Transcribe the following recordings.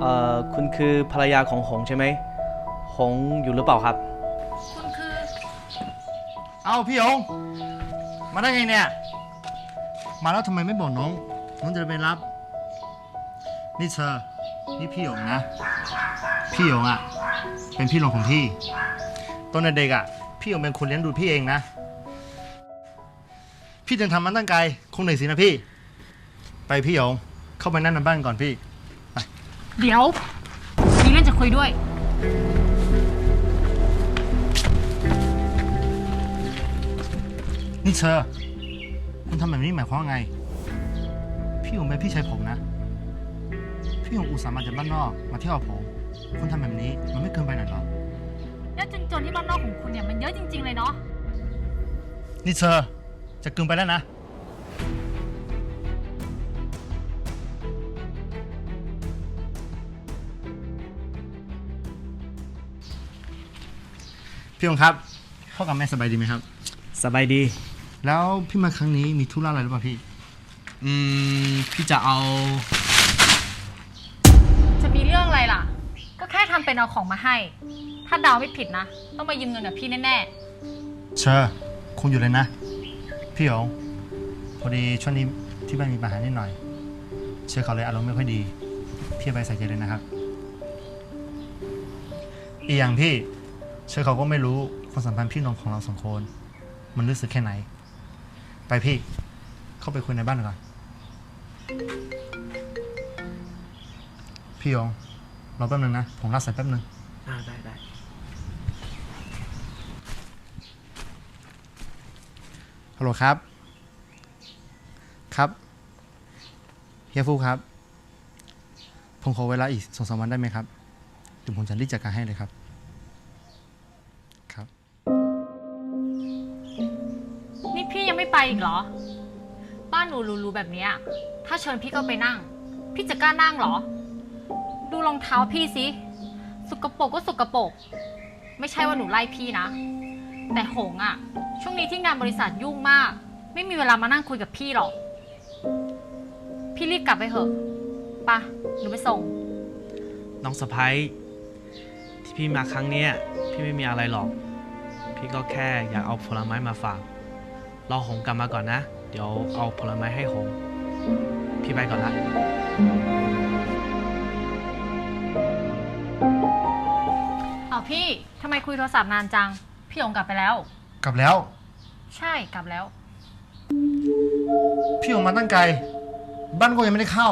เอ่อคุณคือภรรยาของหงใช่ไหม หงอยู่หรือเปล่าครับ คุณคือ เอาพี่หงมาได้ไงเนี่ย มาแล้วทำไมไม่บอกน้อง น้องจะไปรับ นี่เธอ นี่พี่หงนะ พี่หงอะ เป็นพี่หลงของพี่ ตอนเด็กๆอะ พี่หงเป็นคนเลี้ยงดูพี่เองนะ พี่จึงทำมันตั้งไกลคงเหนื่อยสินะพี่ ไปพี่หงเข้าไปนั่งในบ้านก่อนพี่ เดี๋ยวมีเรื่องจะคุยด้วย นี่เธอคุณทำแบบนี้หมายความว่าไง พี่หงเป็นพี่ชายผมนะ พี่หงอุตส่าห์มาจากบ้านนอกมาเที่ยวกับผม คุณทำแบบนี้มันไม่เกินไปหน่อยเหรอ แล้วจนๆที่บ้านนอกของคุณเนี่ยมันเยอะจริง ๆ เลยเนาะ นี่เธอจะเกินไปแล้วนะ พี่หงครับพ่อกับแม่สบายดีไหมครับ สบายดี แล้วพี่มาครั้งนี้มีธุระอะไรหรือเปล่าพี่ อืม พี่จะเอา จะมีเรื่องอะไรล่ะ ก็แค่ทำเป็นเอาของมาให้ ถ้าเดาวไม่ผิดนะ ต้องมายืมเงินกับพี่แน่เชอร์คงอยู่เลยนะ พี่หงพอดีช่วงนี้ที่บ้านมีปัญหานิดหน่อย เชอร์เขาเลยอารมณ์ไม่ค่อยดี พี่ไปใส่ใจเลยนะครับ อีกอย่างพี่ เชอร์เขาก็ไม่รู้ความสัมพันธ์พี่น้องของเราสองคน มันรู้สึกแค่ไหน ไปพี่ เข้าไปคุยในบ้านก่อน พี่หงรอแป๊บนึงนะ ผมรับสายแป๊บนึง อ่าได้ได้ฮัลโหลครับ ครับเฮียฟูครับ ผมขอเวลาอีกสองสามวันได้ไหมครับเดี๋ยวผมจะรีบจัดการให้เลยครับครับ พี่ยังไม่ไปอีกเหรอ บ้านหนูหรูๆแบบเนี้ยถ้าเชิญพี่ก็ไปนั่ง พี่จะกล้านั่งเหรอ ดูรองเท้าพี่สิ สกปรกก็สกปรก ไม่ใช่ว่าหนูไล่พี่นะ แต่หงอะช่วงนี้ที่งานบริษัทยุ่งมาก ไม่มีเวลามานั่งคุยกับพี่หรอก พี่รีบกลับไปเถอะไปะหนูไปส่ง น้องสะพ้ยที่พี่มาครั้งเนี้ยพี่ไม่มีอะไรหรอก พี่ก็แค่อยากเอาผลไม้มาฝาก รอหงกลับมาก่อนนะ เดี๋ยวเอาผลไม้ให้หง พี่ไปก่อนละ เอาพี่ทำไมคุยโทรศัพท์นานจัง พี่หงกลับไปแล้ว กลับแล้ว ใช่กลับแล้ว พี่ออกมาตั้งไกล บ้านก็ยังไม่ได้เข้า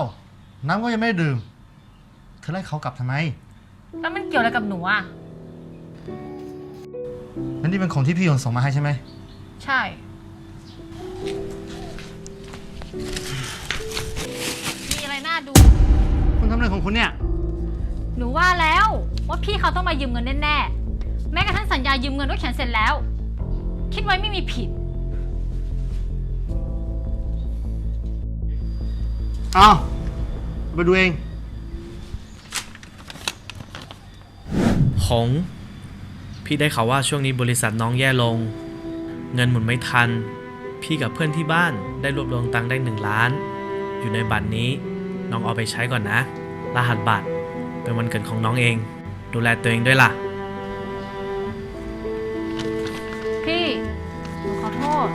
น้ำก็ยังไม่ได้ดื่ม เธอไล่เขากลับทำไมแล้วมันเกี่ยวอะไรกับหนูอะนั่นนี่เป็นของที่พี่หงส่งมาให้ใช่ไหม ใช่ มีอะไรน่าดู คุณทำอะไรของคุณเนี่ย หนูว่าแล้วว่าพี่เขาต้องมายืมเงินแน่ๆ แม้กระทั่งสัญญายืมเงินก็เขียนเสร็จแล้ว คิดไว้ไม่มีผิด เอาไปดูเอง หง พี่ได้ข่าวว่าช่วงนี้บริษัทน้องแย่ลง เงินหมุนไม่ทัน พี่กับเพื่อนที่บ้านได้รวบรวมตังค์ได้หนึ่งล้าน อยู่ในบัตรนี้น้องเอาไปใช้ก่อนนะ รหัสบัตรเป็นวันเกิดของน้องเอง ดูแลตัวเองด้วยล่ะ พี่หนูขอโทษ